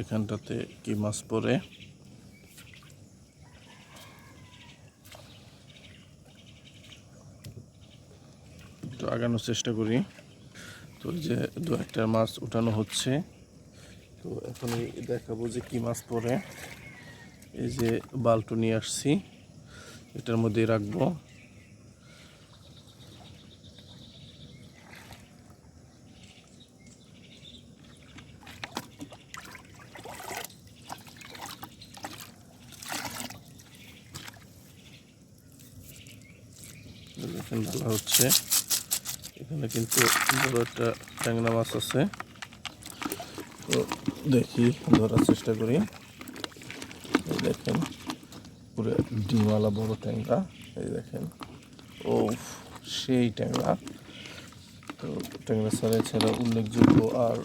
এখানটাতে কি মাছ পড়ে? তো আগানোর চেষ্টা করি। তো যে দু একটা মাছ উঠানো হচ্ছে। তো এখনই দেখাবো যে কি মাছ পড়ে। এই যে বাল্টু নিয়ে আসছি। এটার মধ্যেই রাখব। দেখেন ঢালা হচ্ছে। এখানে কিন্তু বড় একটা ট্যাংরা মাছ আছে। তো দেখি, ধরার চেষ্টা করি। এই দেখেন, পুরো ডিমওয়ালা বড় ট্যাংরা। এই দেখেন ও সেই ট্যাংরা। তো ট্যাংরা ছাড়া ছাড়া উল্লেখযোগ্য আর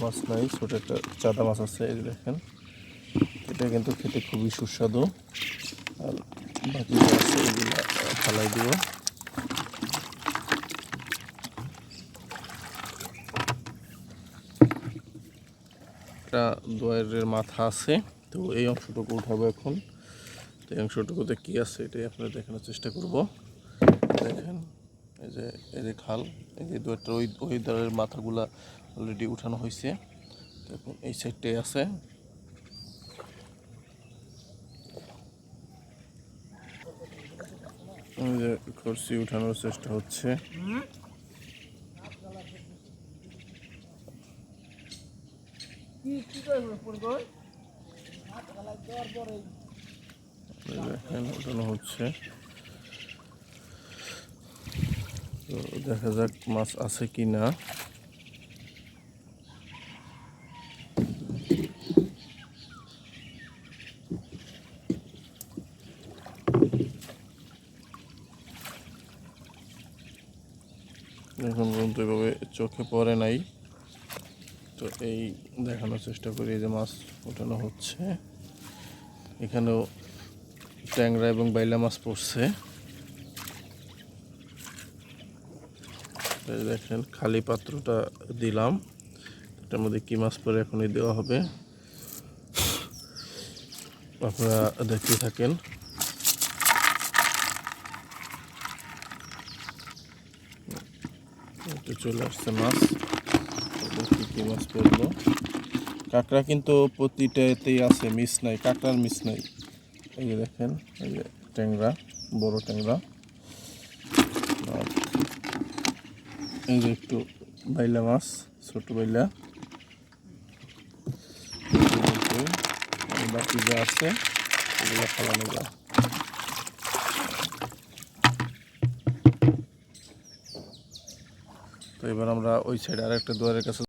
মাছ নাই, ছোট একটা চাদা মাছ আছে, এই দেখেন। এটা কিন্তু খেতে খুবই সুস্বাদু। আর বাকি আছে, এগুলো ফালাই দিব। একটা দোয়ারের মাথা আছে, তো এই অংশটুকু উঠাবো এখন। তো এই অংশটুকুতে কী আছে এটাই আপনারা দেখানোর চেষ্টা করব। দেখেন, এই যে এই যে খাল, এই যে দুয়ারটা, ওই ওই দ্বারের মাথাগুলা অলরেডি উঠানো হয়েছে। এখন এই সাইডটাই আছে। খরচি উঠানোর চেষ্টা হচ্ছে। হচ্ছে। তো দেখা যাক মাছ আছে কি না এখন পর্যন্ত এভাবে চোখে পড়ে নাই। তো এই দেখানোর চেষ্টা করি, এই যে মাছ ওঠানো হচ্ছে। এখানেও ট্যাংরা এবং বাইলা মাছ পড়ছে। দেখেন, খালি পাত্রটা দিলাম। এটার মধ্যে কি মাছ পরে এখনই দেওয়া হবে। আপনারা দেখতে থাকেন। চলে আসছে মাছ। কি মাছ পড়ল কাঁকড়া কিন্তু প্রতিটাতেই আছে, মিস নাই, কাঁকড়ার মিস নাই। এই যে দেখেন, এই যে ট্যাংরা, বড় ট্যাংরা। এই যে একটু বাইলা মাছ, ছোট বাইলা। বাকি যা আছে, এগুলো ফালানো যায়। তো এবার আমরা ওই সাইডে আরেকটা দুয়ারের কাছে